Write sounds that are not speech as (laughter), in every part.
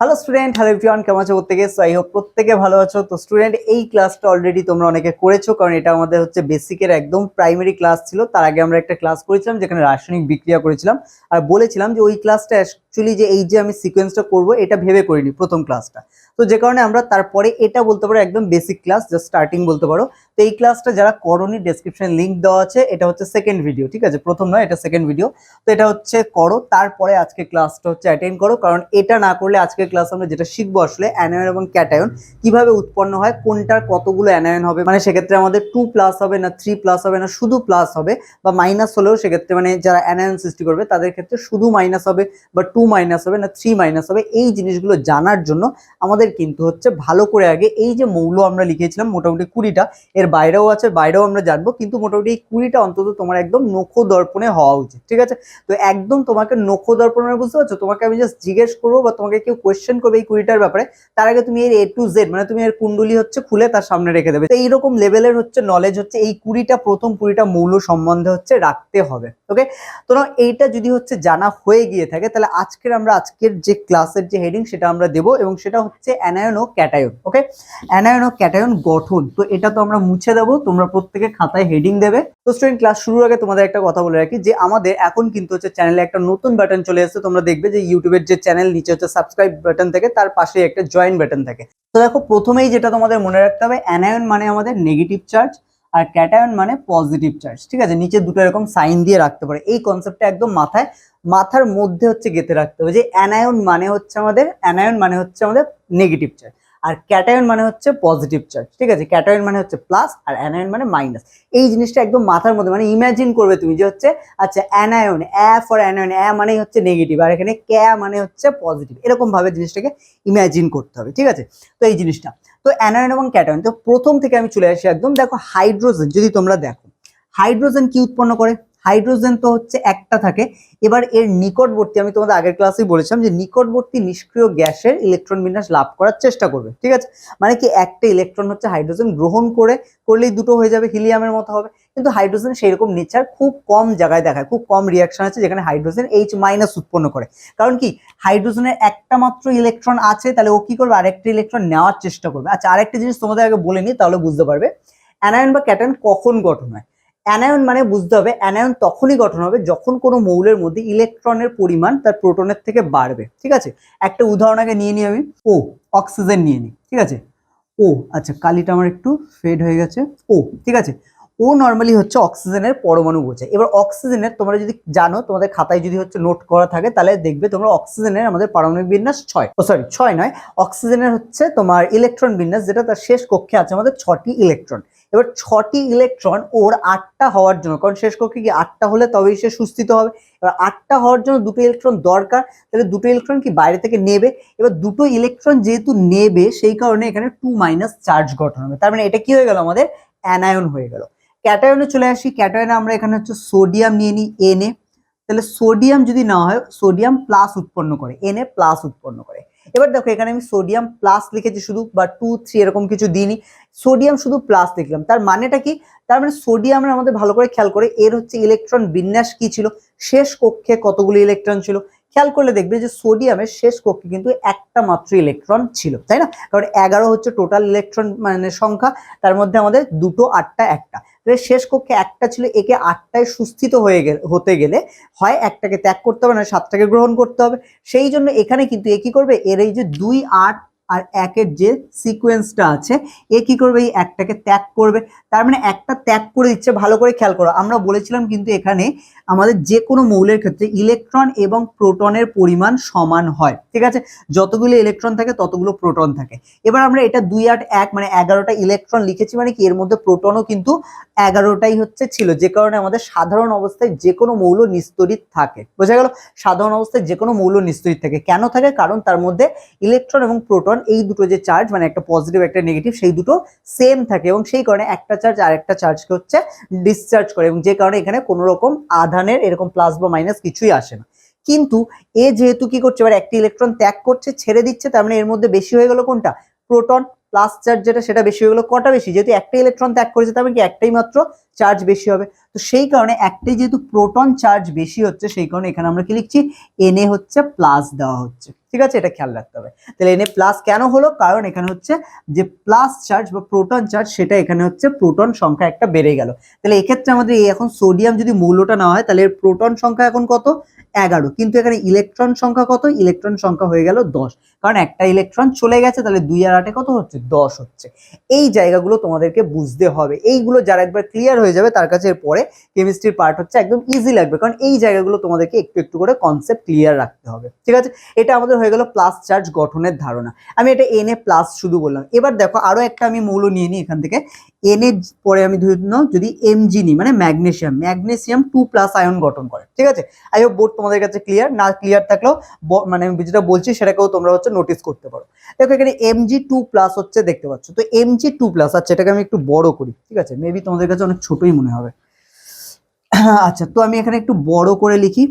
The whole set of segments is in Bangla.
হ্যালো স্টুডেন্ট হ্যালো এভরিওয়ান কেমন আছো প্রত্যেকে? সো আই হোপ প্রত্যেকে ভালো আছো। তো স্টুডেন্ট এই ক্লাসটা অলরেডি তোমরা অনেকে করেছ, কারণ এটা আমাদের হচ্ছে বেসিকের একদম প্রাইমারি ক্লাস ছিল। তার আগে আমরা একটা ক্লাস করেছিলাম, যেখানে রাসায়নিক বিক্রিয়া করেছিলাম। আর বলেছিলাম যে, ওই ক্লাসটা অ্যাকচুয়ালি যে এই যে আমি সিকোয়েন্সটা করব, এটা ভেবে করিনি প্রথম ক্লাসটা তো যে কারণে আমরা তারপরে এটা বলতে পারো একদম বেসিক ক্লাস জাস্ট স্টার্টিং বলতে পারো। তো এই ক্লাসটা যারা করনি ডেসক্রিপশন লিংক দেওয়া আছে, এটা হচ্ছে সেকেন্ড ভিডিও ঠিক আছে? প্রথম নয়, এটা সেকেন্ড ভিডিও তো এটা হচ্ছে করো, তারপরে আজকে ক্লাসটা হচ্ছে অ্যাটেন্ড করো, কারণ এটা না করলে আজকে ক্লাস আমরা যেটা শিখব আসলে অ্যানায়ন এবং ক্যাটায়ন কীভাবে উৎপন্ন হয়, কোনটার কতগুলো অ্যানায়ন হবে মানে সেক্ষেত্রে আমাদের টু প্লাস হবে না থ্রি প্লাস হবে না, শুধু প্লাস হবে, বা মাইনাস হলেও সেক্ষেত্রে মানে যারা অ্যানায়ন সৃষ্টি করবে, তাদের ক্ষেত্রে শুধু মাইনাস হবে, বা টু মাইনাস হবে না থ্রি মাইনাস হবে, এই জিনিসগুলো জানার জন্য আমাদের কিন্তু হচ্ছে ভালো করে আগে এই যে মৌল আমরা লিখেছিলাম মোটামুটি কুড়িটা, এর বাইরেও আছে, বাইরেও আমরা জানব, কিন্তু মোটামুটি এই কুড়িটা অন্তত তোমার একদম নখো দর্পণে হওয়া উচিত, ঠিক আছে? তো একদম তোমাকে নখো দর্পণে বুঝতে পারছ? তোমাকে আমি জাস্ট জিজ্ঞেস করব বা তোমাকে কেউ কোয়েশ্চেন করবে এই কুড়িটার ব্যাপারে, তার আগে তুমি এর এ টু জেড মানে তুমি এর কুণ্ডলি হচ্ছে খুলে তার সামনে রেখে দেবে। তো এইরকম লেভেলের হচ্ছে নলেজ হচ্ছে এই কুড়িটা, প্রথম কুড়িটা মৌল সম্বন্ধে হচ্ছে রাখতে হবে ওকে তো এইটা যদি হচ্ছে জানা হয়ে গিয়ে থাকে, তাহলে আজকের আমরা আজকের যে ক্লাসের যে হেডিং সেটা আমরা দেবো এবং সেটা হচ্ছে অ্যানায়ন ও ক্যাটায়ন ওকে অ্যানায়ন ও ক্যাটায়ন গঠন, তো এটা তো আমরা মুছে দেবো, তোমরা প্রত্যেকে খাতায় হেডিং দেবে। তো স্টুডেন্ট ক্লাস শুরুর আগে তোমাদের একটা কথা বলে রাখি যে আমাদের এখন কিন্তু হচ্ছে চ্যানেলে একটা নতুন বাটন চলে এসেছে, তোমরা দেখবে যে ইউটিউবের যে চ্যানেল নিচে হচ্ছে সাবস্ক্রাইব বাটন থাকে, তার পাশে একটা জয়েন বাটন থাকে। তো দেখো, প্রথমেই যেটা তোমাদের মনে রাখতে হবে অ্যানায়ন মানে আমাদের নেগেটিভ চার্জ আর ক্যাটায়ন মানে পজিটিভ চার্জ ঠিক আছে? নিচে দুটো এরকম সাইন দিয়ে রাখতে পারে। এই কনসেপ্টটা একদম মাথায়, মাথার মধ্যে হচ্ছে গেঁথে রাখতে হবে যে অ্যানায়ন মানে হচ্ছে আমাদের অ্যানায়ন মানে হচ্ছে আমাদের নেগেটিভ চার্জ আর ক্যাটায়ন মানে হচ্ছে পজিটিভ চার্জ ঠিক আছে? ক্যাটায়ন মানে হচ্ছে প্লাস আর অ্যানায়ন মানে মাইনাস এই জিনিসটা একদম মাথার মধ্যে মানে ইমাজিন করবে তুমি যে হচ্ছে আচ্ছা anion A for anion A মানেই হচ্ছে নেগেটিভ আর এখানে ক্যা মানে হচ্ছে পজিটিভ এরকম ভাবে জিনিসটাকে ইমাজিন করতে হবে, ঠিক আছে? তো এই জিনিসটা। তো অ্যানায়ন এবং ক্যাটায়ন তো প্রথম থেকে আমি চলে আসি একদম, দেখো হাইড্রোজেন যদি তোমরা দেখো হাইড্রোজেন কি উৎপন্ন করে? হাইড্রোজেন তো হচ্ছে একটা থাকে। এবার এর নিকটবর্তী, আমি তোমাদের আগের ক্লাসেই বলেছিলাম যে নিকটবর্তী নিষ্ক্রিয় গ্যাসের ইলেকট্রন বিন্যাস লাভ করার চেষ্টা করবে, ঠিক আছে? মানে কি একটা ইলেকট্রন হচ্ছে হাইড্রোজেন গ্রহণ করে, করলেই দুটো হয়ে যাবে, হিলিয়ামের মতো হবে। কিন্তু হাইড্রোজেন সেই রকম নেচার খুব কম জায়গায় দেখায়, খুব কম রিয়াকশন আছে যেখানে হাইড্রোজেন এইচ মাইনাস উৎপন্ন করে। কারণ কি? হাইড্রোজেনের একটা মাত্র ইলেকট্রন আছে, তাহলে ও কি করবে? আরেকটা ইলেকট্রন নেওয়ার চেষ্টা করবে। আচ্ছা আরেকটা জিনিস তোমাদের আগে বলে নিই, তাহলে বুঝতে পারবে। অ্যানায়ন বা ক্যাটায়ন কখন গঠন হয়? অ্যানায়ন মানে বুঝতে হবে অ্যানায়ন তখনই গঠন হবে যখন কোনো মৌলের মধ্যে ইলেকট্রনের পরিমাণ তার প্রোটনের থেকে বাড়বে, ঠিক আছে? একটা উদাহরণ আগে নিয়ে নিই আমি। ও অক্সিজেন নিয়ে নিই, ঠিক আছে? ও আচ্ছা কালিটা আমার একটু ফেড হয়ে গেছে। ও ঠিক আছে? ও নর্মালি হচ্ছে অক্সিজেনের পরমাণু বোঝায়। এবার অক্সিজেনের তোমরা যদি জানো, তোমাদের খাতায় যদি হচ্ছে নোট করা থাকে, তাহলে দেখবে তোমরা অক্সিজেনের আমাদের পারমাণবিক বিন্যাস ছয়। ও সরি ছয় নয় অক্সিজেনের হচ্ছে তোমার ইলেকট্রন বিন্যাস, যেটা তার শেষ কক্ষে আছে আমাদের ছটি ইলেকট্রন এবার ছটি ইলেকট্রন ওর আটটা হওয়ার জন্য, কারণ শেষ কক্ষে কি আটটা হলে তবেই সে সুস্থিত হবে। এবার আটটা হওয়ার জন্য দুটো ইলেকট্রন দরকার, তাহলে দুটো ইলেকট্রন কি বাইরে থেকে নেবে? এবার দুটো ইলেকট্রন যেহেতু নেবে, সেই কারণে এখানে টু মাইনাস চার্জ গঠন হবে। তার মানে এটা কি হয়ে গেল আমাদের? অ্যানায়ন হয়ে গেল। ক্যাটায়নে চলে আসি। ক্যাটায়নে আমরা এখানে হচ্ছে সোডিয়াম নিয়ে নিই এনে তাহলে সোডিয়াম যদি না হয় সোডিয়াম প্লাস উৎপন্ন করে এনে প্লাস উৎপন্ন করে। এবার দেখো, এখানে আমি সোডিয়াম প্লাস লিখেছি শুধু, বা টু থ্রি এরকম কিছু দিইনি। সোডিয়াম শুধু প্লাস দেখলাম। তার মানেটা কি? তার মানে সোডিয়ামের আমাদের ভালো করে খেয়াল করে, এর হচ্ছে ইলেকট্রন বিন্যাস কি ছিল? শেষ কক্ষে কতগুলি ইলেকট্রন ছিল? খেয়াল করলে দেখবে যে সোডিয়ামের শেষ কক্ষে কিন্তু একটা মাত্র ইলেকট্রন ছিল, তাই না? কারণ এগারো হচ্ছে টোটাল ইলেকট্রন মানে সংখ্যা, তার মধ্যে আমাদের দুটো, আটটা, একটা। শেষ কক্ষে একটা ছিল, একে আটটায় সুস্থিত হয়ে গেলে হতে গেলে হয় একটাকে ত্যাগ করতে হবে না সাতটাকে গ্রহণ করতে হবে। সেই জন্য এখানে কিন্তু এ কি করবে? এর এই যে দুই, আট আর একের যে সিকোয়েন্সটা আছে, এ কি করবে? এই একটাকে ত্যাগ করবে। তার মানে একটা ত্যাগ করে দিচ্ছে, ভালো করে খেয়াল করো। আমরা বলেছিলাম কিন্তু এখানে আমাদের যে কোনো মৌলের ক্ষেত্রে ইলেকট্রন এবং প্রোটনের পরিমাণ সমান হয়। ঠিক আছে? যতগুলো ইলেকট্রন থাকে, ততগুলো প্রোটন থাকে। এবার আমরা এটা দুই আট এক মানে এগারোটা ইলেকট্রন লিখেছি মানে কি? এর মধ্যে প্রোটনও কিন্তু এগারোটাই হচ্ছে ছিল। যে কারণে আমাদের সাধারণ অবস্থায় যে কোনো মৌল নিস্তরিত থাকে। বোঝা গেল? সাধারণ অবস্থায় যে কোনো মৌল নিস্তরিত থাকে। কেন থাকে? কারণ তার মধ্যে ইলেকট্রন এবং প্রোটন এই দুটো যে চার্জ মানে একটা পজিটিভ একটা নেগেটিভ সেই দুটো সেম থাকে এবং সেই কারণে একটা চার্জ আর একটা চার্জকে হচ্ছে ডিসচার্জ করে এবং যে কারণে এখানে কোনো রকম আধানের এরকম প্লাস বা মাইনাস কিছুই আসে না। কিন্তু এ যেহেতু কি করছে, এবার একটি ইলেকট্রন ত্যাগ করছে, ছেড়ে দিচ্ছে, তার মানে এর মধ্যে বেশি হয়ে গেল কোনটা? প্রোটন প্লাস চার্জ যেটা, সেটা বেশি হয়ে গেলো কটা বেশি? যেহেতু একটা ইলেকট্রন ত্যাগ করেছে, তার মানে কি একটাই মাত্র চার্জ বেশি হবে। তো সেই কারণে একটাই যেহেতু প্রোটন চার্জ বেশি হচ্ছে, সেই কারণে এখানে আমরা কি লিখছি? এনএ হচ্ছে প্লাস দেওয়া হচ্ছে। ঠিক আছে? এটা খেয়াল রাখতে হবে। তাহলে এনএ প্লাস কেন হলো? কারণ এখানে হচ্ছে যে প্লাস চার্জ বা প্রোটন চার্জ সেটা এখানে হচ্ছে প্রোটন সংখ্যা একটা বেড়ে গেল। তাহলে এক্ষেত্রে আমাদের এই এখন সোডিয়াম যদি মৌলটা না হয়, তাহলে এর প্রোটন সংখ্যা এখন কত? এগারো। কিন্তু এখানে ইলেকট্রন সংখ্যা কত? ইলেকট্রন সংখ্যা হয়ে গেল দশ। কারণ একটা ইলেকট্রন চলে গেছে, তাহলে দুই আর আটে কত হচ্ছে? দশ হচ্ছে। এই জায়গাগুলো তোমাদেরকে বুঝতে হবে। এইগুলো যারা একবার ক্লিয়ার হয়ে যাবে, তার কাছে পরে কেমিস্ট্রির পার্ট হচ্ছে একদম ইজি লাগবে। কারণ এই জায়গাগুলো তোমাদেরকে একটু একটু করে কনসেপ্ট ক্লিয়ার রাখতে হবে। ঠিক আছে? এটা আমাদের হয়ে গেল প্লাস চার্জ গঠনের ধারণা। আমি এটা এনএ প্লাস শুধু বললাম। এবার দেখো, আরও একটা আমি মৌল নিয়ে নিই এখান থেকে। এনএ পরে আমি ধরে নাও যদি এমজি নিই মানে magnesium magnesium two plus ion গঠন করে। ঠিক আছে? আই হোপ বোর্ড তোমাদের কাছে ক্লিয়ার না ক্লিয়ার থাকলেও মানে আমি যেটা বলছি সেটাকেও তোমরা হচ্ছে নোটিস করতে পারো। দেখো, এখানে এমজি টু প্লাস হচ্ছে দেখতে পাচ্ছ। তো এমজি টু প্লাস আচ্ছা এটাকে আমি একটু বড় করি। ঠিক আছে? মেবি তোমাদের কাছে অনেক ছোটই মনে হবে। (coughs) আচ্ছা তো আমি এখানে একটু বড় করে লিখি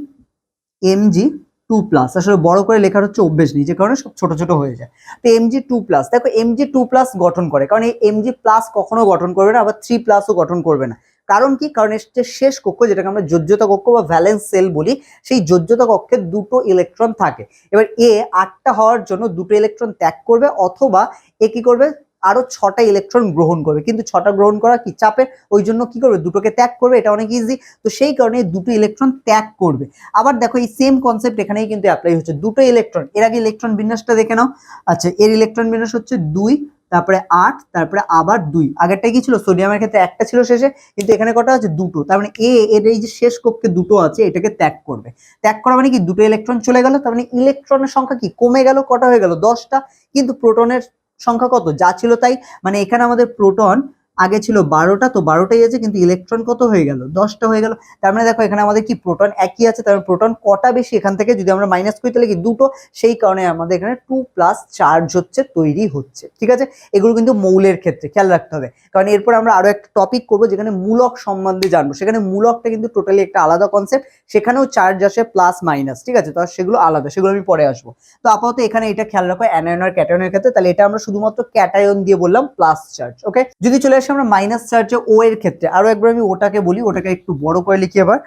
এমজি টু প্লাস আসলে বড় করে লেখার হচ্ছে অভ্যেস নেই, যে কারণে সব ছোট ছোট হয়ে যায়। তো এমজি টু প্লাস দেখো এমজি টু প্লাস গঠন করে, কারণ এই এমজি প্লাস কখনো গঠন করবে না, আবার থ্রি প্লাসও গঠন করবে না। কারণ কি? কারণ এর শেষ কক্ষ, যেটাকে আমরা যোজ্যতা কক্ষ বা ভ্যালেন্স সেল বলি, সেই যোজ্যতা কক্ষে দুটো ইলেকট্রন থাকে। এবার এ আটটা হওয়ার জন্য দুটো ইলেকট্রন ত্যাগ করবে, অথবা এ কি করবে? আরও ছটা ইলেকট্রন গ্রহণ করবে। কিন্তু ছটা গ্রহণ করা কি? চাপের ওই জন্য কি করবে? দুটোকে ত্যাগ করবে, এটা অনেক ইজি তো সেই কারণে দুটো ইলেকট্রন ত্যাগ করবে। আবার দেখো এই সেম কনসেপ্ট এখানেই কিন্তু অ্যাপ্লাই হচ্ছে। দুটো ইলেকট্রন এর আগে ইলেকট্রন বিন্যাসটা দেখে নাও। আচ্ছা এর ইলেকট্রন বিন্যাস হচ্ছে দুই, তারপরে আট, তারপরে আবার দুই। আগেরটা কি ছিল? সোডিয়ামের ক্ষেত্রে একটা ছিল শেষে, কিন্তু এখানে কটা আছে? দুটো। তার মানে এ, এর এই যে শেষ কক্ষে দুটো আছে, এটাকে ত্যাগ করবে। ত্যাগ করা মানে কি? দুটো ইলেকট্রন চলে গেল। তার মানে ইলেকট্রনের সংখ্যা কি? কমে গেল, কটা হয়ে গেল? দশটা। কিন্তু প্রোটনের সংখ্যা কত? যা ছিল তাই? মানে এখানে আমাদের প্রোটন আগে ছিল বারোটা, তো বারোটাই আছে, কিন্তু ইলেকট্রন কত হয়ে গেল? দশটা হয়ে গেল। তার মানে দেখো, এখানে আমাদের কি প্রোটন একই আছে, তার মানে প্রোটন কটা বেশি এখান থেকে যদি আমরা মাইনাস করি, তাহলে কি দুটো? সেই কারণে আমাদের এখানে টু প্লাস চার্জ হচ্ছে, তৈরি হচ্ছে। ঠিক আছে? এগুলো কিন্তু মৌলের ক্ষেত্রে, খেয়াল রাখতে হবে। কারণ এরপর আমরা আরও একটা টপিক করব, যেখানে মূলক সম্বন্ধে জানব। সেখানে মূলকটা কিন্তু টোটালি একটা আলাদা কনসেপ্ট সেখানেও চার্জ আসে প্লাস মাইনাস ঠিক আছে? তো সেগুলো আলাদা, সেগুলো আমি পরে আসব। তো আপাতত এখানে এটা খেয়াল রাখো অ্যানায়ন আর ক্যাটায়নের ক্ষেত্রে, তাহলে এটা আমরা শুধুমাত্র ক্যাটায়ন দিয়ে বললাম প্লাস চার্জ ওকে যদি চলে আসি আমরা মাইনাস চার্জে ও এর ক্ষেত্রে, আরও একবার আমি ওটাকে বলি, ওটাকে একটু বড় করে লিখি আবার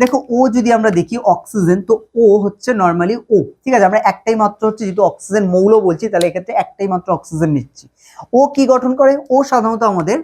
দেখো ও যদি আমরা দেখি অক্সিজেন তো ও হচ্ছে নর্মালি ও ঠিক আছে? আমরা একটাই মাত্র হচ্ছে যেহেতু অক্সিজেন মৌল বলছি, তাহলে এক্ষেত্রে একটাই মাত্র অক্সিজেন নিচ্ছি। ও কি গঠন করে? ও সাধারণত আমাদের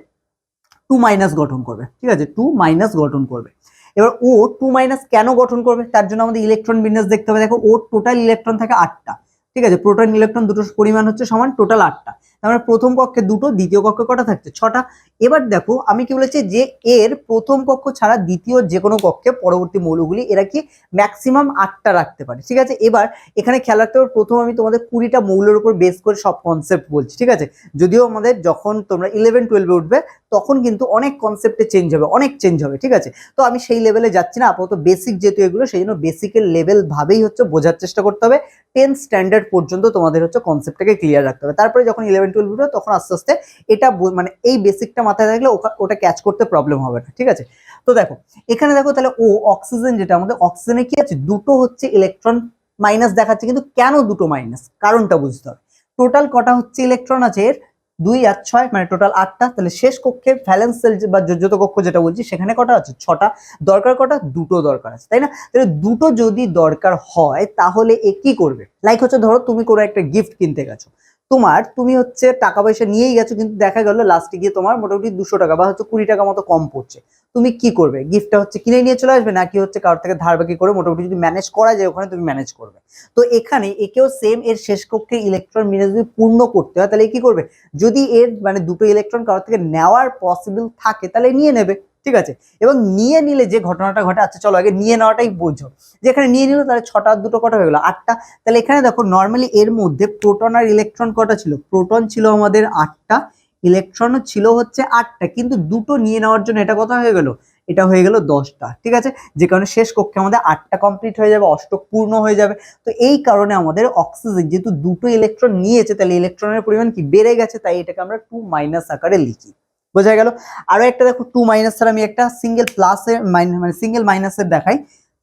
টু মাইনাস গঠন করবে, ঠিক আছে? টু মাইনাস গঠন করবে। এবার ও টু মাইনাস কেন গঠন করবে? তার জন্য আমাদের ইলেকট্রন বিন্যাস দেখতে হবে। দেখো ওর টোটাল ইলেকট্রন থাকে আটটা, ঠিক আছে? প্রোটন ইলেকট্রন দুটোর পরিমাণ হচ্ছে সমান টোটাল আটটা। মানে প্রথম কক্ষে দুটো, দ্বিতীয় কক্ষে কটা থাকছে? ছটা। এবার দেখো, আমি কি বলেছি যে এর প্রথম কক্ষ ছাড়া দ্বিতীয় যে কোনো কক্ষে পরবর্তী মৌলগুলি এরা কি ম্যাক্সিমাম আটটা রাখতে পারে। ঠিক আছে? এবার এখানে খেয়াল রাখতে হবে, প্রথম আমি তোমাদের কুড়িটা মৌলের উপর বেস করে সব কনসেপ্ট বলছি, ঠিক আছে? যদিও আমাদের যখন তোমরা ইলেভেন টুয়েলভে উঠবে, তখন কিন্তু অনেক কনসেপ্টে চেঞ্জ হবে, অনেক চেঞ্জ হবে, ঠিক আছে? তো আমি সেই লেভেলে যাচ্ছি না, আপাতত বেসিক যেহেতু এগুলো, সেই জন্য বেসিকের লেভেল ভাবেই হচ্ছে বোঝার চেষ্টা করতে হবে। টেন স্ট্যান্ডার্ড পর্যন্ত তোমাদের হচ্ছে কনসেপ্টটাকে ক্লিয়ার রাখতে হবে। তারপরে যখন ইলেভেন টুয়েলভ উঠবে তখন আস্তে আস্তে এটা মানে এই বেসিকটা মাথায় থাকলে ওটা ক্যাচ করতে প্রবলেম হবে না, ঠিক আছে? তো দেখো, এখানে দেখো তাহলে ও অক্সিজেন যেটা, আমাদের অক্সিজেনে কি আছে? দুটো হচ্ছে ইলেকট্রন মাইনাস দেখাচ্ছে, কিন্তু কেন দুটো মাইনাস কারণটা বুঝতে হবে। টোটাল কটা হচ্ছে ইলেকট্রন আছে? এর দুই আর ছয় মানে টোটাল আটটা। তাহলে শেষ কক্ষে ভ্যালেন্স সেল বা যোজ্যতা কক্ষ যেটা বলছি, সেখানে কটা আছে? ছটা। দরকার কটা? দুটো দরকার আছে, তাই না? তাহলে দুটো যদি দরকার হয়, তাহলে এ কি করবে? লাইক হচ্ছে ধরো, তুমি কোনো একটা গিফট কিনতে গেছো। তোমার, তুমি হচ্ছে টাকা পয়সা নিয়েই গেছো, কিন্তু দেখা গেল লাস্টে গিয়ে তোমার মোটামুটি দুশো টাকা বা হচ্ছে কুড়ি টাকা মতো কম পড়ছে। তুমি কি করবে? গিফটটা হচ্ছে কিনে নিয়ে চলে আসবে, নাকি হচ্ছে কারোর থেকে ধার বাকি করে মোটামুটি যদি ম্যানেজ করা যায় ওখানে তুমি ম্যানেজ করবে? তো এখানে একেও সেম এর শেষ কক্ষে ইলেকট্রন মিনে যদি পূর্ণ করতে হয়, তাহলে কি করবে? যদি এর মানে দুটো ইলেকট্রন কারোর থেকে নেওয়ার পসিবল থাকে, তাহলে নিয়ে নেবে। ঠিক আছে? এবং নিয়ে নিলে যে ঘটনাটা ঘটে আচ্ছা চলো আগে নিয়ে নেওয়াটাই বোঝো। যেখানে নিয়ে নিল তাহলে ছটা, দুটো, কটা হয়ে গেলো? আটটা। তাহলে এখানে দেখো নর্মালি এর মধ্যে প্রোটন আর ইলেকট্রন কটা ছিল? প্রোটন ছিল আমাদের আটটা ইলেকট্রনও ছিল হচ্ছে আটটা। কিন্তু দুটো নিয়ে নেওয়ার জন্য এটা কথা হয়ে গেল? এটা হয়ে গেল দশটা, ঠিক আছে? যে কারণে শেষ কক্ষে আমাদের আটটা কমপ্লিট হয়ে যাবে, অষ্টক পূর্ণ হয়ে যাবে। তো এই কারণে আমাদের অক্সিজেন যেহেতু দুটো ইলেকট্রন নিয়েছে, তাহলে ইলেকট্রনের পরিমাণ কি? বেড়ে গেছে, তাই এটাকে আমরা টু মাইনাস আকারে লিখি। বোঝা গেল। আরও একটা দেখো টু মাইনাস ছাড়া আমি একটা সিঙ্গেল প্লাসের মানে সিঙ্গেল মাইনাসের দেখাই।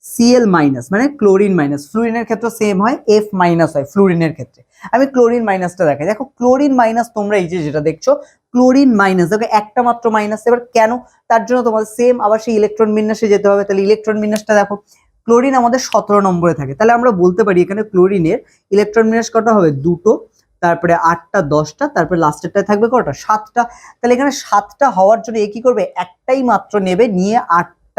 সিএল মাইনাস মানে ক্লোরিন মাইনাস ফ্লুরিনের ক্ষেত্রে সেম হয় এফ মাইনাস হয় ফ্লুরিনের ক্ষেত্রে। আমি ক্লোরিন মাইনাসটা দেখাই। দেখো ক্লোরিন মাইনাস তোমরা এই যে যেটা দেখছ ক্লোরিন মাইনাস দেখো, একটা মাত্র মাইনাস এবার কেন? তার জন্য তোমাদের সেম আবার সেই ইলেকট্রন বিন্যাসে যেতে হবে। তাহলে ইলেকট্রন বিন্যাসটা দেখো ক্লোরিন আমাদের সতেরো নম্বরে থাকে। তাহলে আমরা বলতে পারি এখানে ক্লোরিনের ইলেকট্রন বিন্যাস কটা হবে? দুটো। তারপরে আটটা, দশটা, তারপরে লাস্টেরটায় থাকবে কটা? সাতটা। তাহলে এখানে সাতটা হওয়ার জন্য এ কি করবে? একটাই মাত্র নেবে, নিয়ে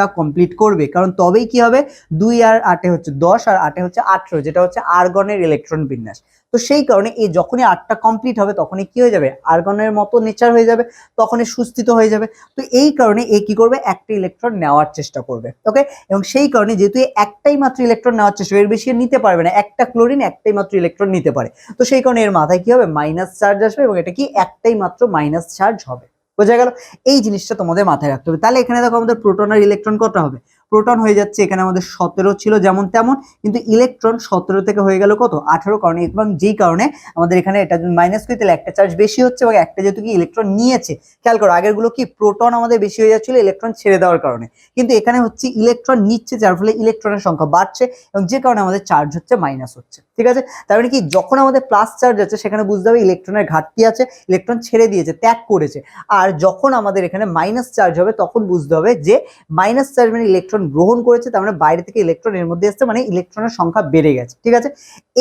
আটটা কমপ্লিট করবে। কারণ তবেই কি হবে? দুই আর আটে হচ্ছে দশ আর আটে হচ্ছে আঠেরো, যেটা হচ্ছে আর্গনের ইলেকট্রন বিন্যাস। তো সেই কারণে এই যখনই আটটা কমপ্লিট হবে, তখনই কি হয়ে যাবে? আর্গনের মতো নেচার হয়ে যাবে, তখনই সুস্থিত হয়ে যাবে। তো এই কারণে এ কি করবে? একটা ইলেকট্রন নেওয়ার চেষ্টা করবে ওকে এবং সেই কারণে যেহেতু একটাই মাত্র ইলেকট্রন নেওয়ার চেষ্টা, এর বেশি নিতে পারবে না। একটা ক্লোরিন একটাই মাত্র ইলেকট্রন নিতে পারে। তো সেই কারণে এর মাথায় কি হবে? মাইনাস চার্জ আসবে, এবং এটা কি? একটাই মাত্র মাইনাস চার্জ হবে। বোঝা গেল? এই জিনিসটা তোমাদের মাথায় রাখতে হবে। তাহলে এখানে দেখো আমাদের প্রোটন আর ইলেকট্রন কত হবে? প্রোটন হয়ে যাচ্ছে, এখানে আমাদের সতেরো ছিল যেমন তেমন, কিন্তু ইলেকট্রন সতেরো থেকে হয়ে গেল কত? আঠারো, কারণে এবং যেই কারণে আমাদের এখানে এটা মাইনাস করি তাহলে একটা চার্জ বেশি হচ্ছে এবং একটা যেহেতু কি ইলেকট্রন নিয়েছে। খেয়াল করো আগেরগুলো কি প্রোটন আমাদের বেশি হয়ে যাচ্ছিল ইলেকট্রন ছেড়ে দেওয়ার কারণে। কিন্তু এখানে হচ্ছে ইলেকট্রন নিচ্ছে, যার ফলে ইলেকট্রনের সংখ্যা বাড়ছে এবং যে কারণে আমাদের চার্জ হচ্ছে মাইনাস হচ্ছে। ঠিক আছে? তার মানে কি, যখন আমাদের প্লাস চার্জ আছে, সেখানে বুঝতে হবে ইলেকট্রনের ঘাটতি আছে ইলেকট্রন ছেড়ে দিয়েছে, ত্যাগ করেছে। আর যখন আমাদের এখানে মাইনাস চার্জ হবে, তখন বুঝতে হবে যে মাইনাস চার্জ মানে ইলেকট্রন গ্রহণ করেছে, তার মানে বাইরে থেকে ইলেকট্রন এর মধ্যে এসছে মানে ইলেকট্রনের সংখ্যা বেড়ে গেছে, ঠিক আছে?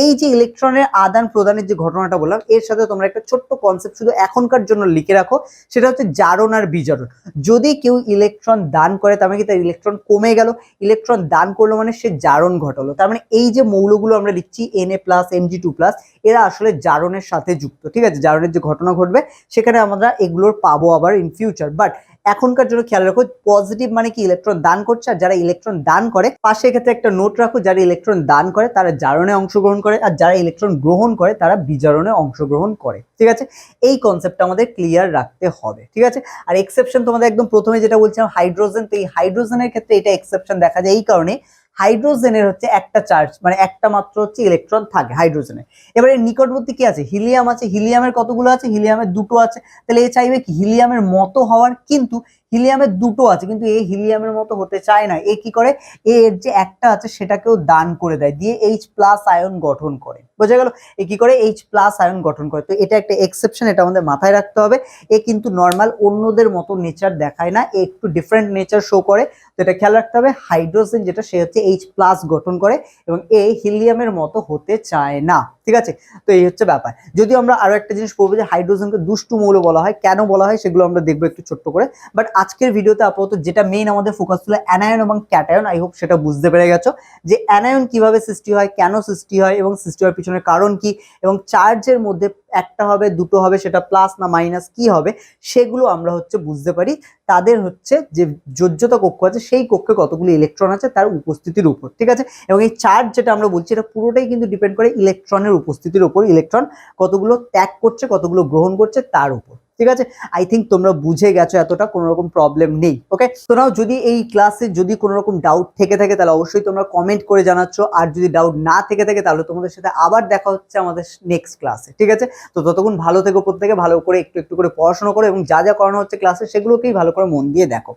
এই যে ইলেকট্রনের আদান প্রদানের যে ঘটনাটা বললাম, এর সাথে তোমরা একটা ছোট্ট কনসেপ্ট শুধু এখনকার জন্য লিখে রাখো, সেটা হচ্ছে জারণ আর বিজারণ। যদি কেউ ইলেকট্রন দান করে, তার মানে কি তার ইলেকট্রন কমে গেল ইলেকট্রন দান করল মানে সে জারণ ঘটালো। তার মানে এই যে মৌলগুলো আমরা লিখছি N A plus Mg two plus এরা আসলে জারণের সাথে যুক্ত, ঠিক আছে? জারণের যে ঘটনা ঘটবে, সেখানে আমরা এগুলোর পাবো আবার ইন ফিউচার বাট এখনকার জন্য খেয়াল রাখো পজিটিভ মানে কি? ইলেকট্রন দান করছে, আর যারা ইলেকট্রন দান করে, পাশে ক্ষেত্রে একটা নোট রাখো, যারা ইলেকট্রন দান করে, তারা জারণে অংশগ্রহণ করে, আর যারা ইলেকট্রন গ্রহণ করে, তারা বিজারণে অংশগ্রহণ করে, ঠিক আছে? এই কনসেপ্টটা আমাদের ক্লিয়ার রাখতে হবে, ঠিক আছে? আর এক্সেপশন তোমাদের একদম প্রথমে যেটা বলছিলাম হাইড্রোজেন তো এই হাইড্রোজেনের ক্ষেত্রে এটা এক্সেপশন দেখা যায় এই কারণে হাইড্রোজেনের হচ্ছে একটা চার্জ মানে একটা মাত্র হচ্ছে ইলেকট্রন থাকে হাইড্রোজেনের। এবারে নিকটবর্তী কি আছে? হিলিয়াম আছে। হিলিয়ামের কতগুলো আছে? হিলিয়ামের দুটো আছে। তাহলে এ চাইবে কি? হিলিয়ামের মতো হওয়ার কিন্তু হিলিয়ামের দুটো আছে, কিন্তু এ হিলিয়ামের মতো হতে চায় না। এ কি করে? এ এর যে একটা আছে সেটাকেও দান করে দেয়, দিয়ে এইচ প্লাস আয়ন গঠন করে। বোঝা গেল? এ কি করে? এইচ প্লাস আয়ন গঠন করে। তো এটা একটা এক্সেপশন এটা আমাদের মাথায় রাখতে হবে। এ কিন্তু নর্মাল অন্যদের মতো নেচার দেখায় না, এ একটু ডিফারেন্ট নেচার শো করে। তো এটা খেয়াল রাখতে হবে হাইড্রোজেন যেটা, সে হচ্ছে এইচ প্লাস গঠন করে এবং এ হিলিয়ামের মতো হতে চায় না। ঠিক আছে? তো এই হচ্ছে ব্যাপার। যদি আমরা আরও একটা জিনিস পড়ব যে হাইড্রোজেনকে দুষ্টু মৌল বলা হয়। কেন বলা হয় সেগুলো আমরা দেখব একটু ছোট্ট করে। বাট আজকের ভিডিওতে আপাতত যেটা মেইন আমাদের ফোকাস ছিল অ্যানায়ন এবং ক্যাটায়ন আই হোপ সেটা বুঝতে পেরে গেছো। যে অ্যানায়ন কীভাবে সৃষ্টি হয়, কেন সৃষ্টি হয় এবং সৃষ্টি হওয়ার পিছনের কারণ কি? এবং চার্জের মধ্যে একটা হবে, দুটো হবে, সেটা প্লাস না মাইনাস কি হবে, সেগুলো আমরা হচ্ছে বুঝতে পারি। তাদের হচ্ছে যে যোজ্যতা কক্ষ আছে, সেই কক্ষে কতগুলি ইলেকট্রন আছে তার উপস্থিতির উপর, ঠিক আছে? এবং এই চার্জ যেটা আমরা বলছি, এটা পুরোটাই কিন্তু ডিপেন্ড করে ইলেকট্রনের উপস্থিতির উপর। ইলেকট্রন কতগুলো ত্যাগ করছে, কতগুলো গ্রহণ করছে তার উপর। ঠিক আছে? আই থিঙ্ক তোমরা বুঝে গেছো এতটা কোনো রকম প্রবলেম নেই ওকে তো নাও যদি এই ক্লাসে যদি কোনো রকম ডাউট থেকে থাকে, তাহলে অবশ্যই তোমরা কমেন্ট করে জানাচ্ছ। আর যদি ডাউট না থেকে থাকে, তাহলে তোমাদের সাথে আবার দেখা হচ্ছে আমাদের নেক্সট ক্লাসে ঠিক আছে? তো ততক্ষণ ভালো থেকো প্রত্যেকে, ভালো করে একটু একটু করে পড়াশোনা করো এবং যা যা করানো হচ্ছে ক্লাসে সেগুলোকেই ভালো করে মন দিয়ে দেখো।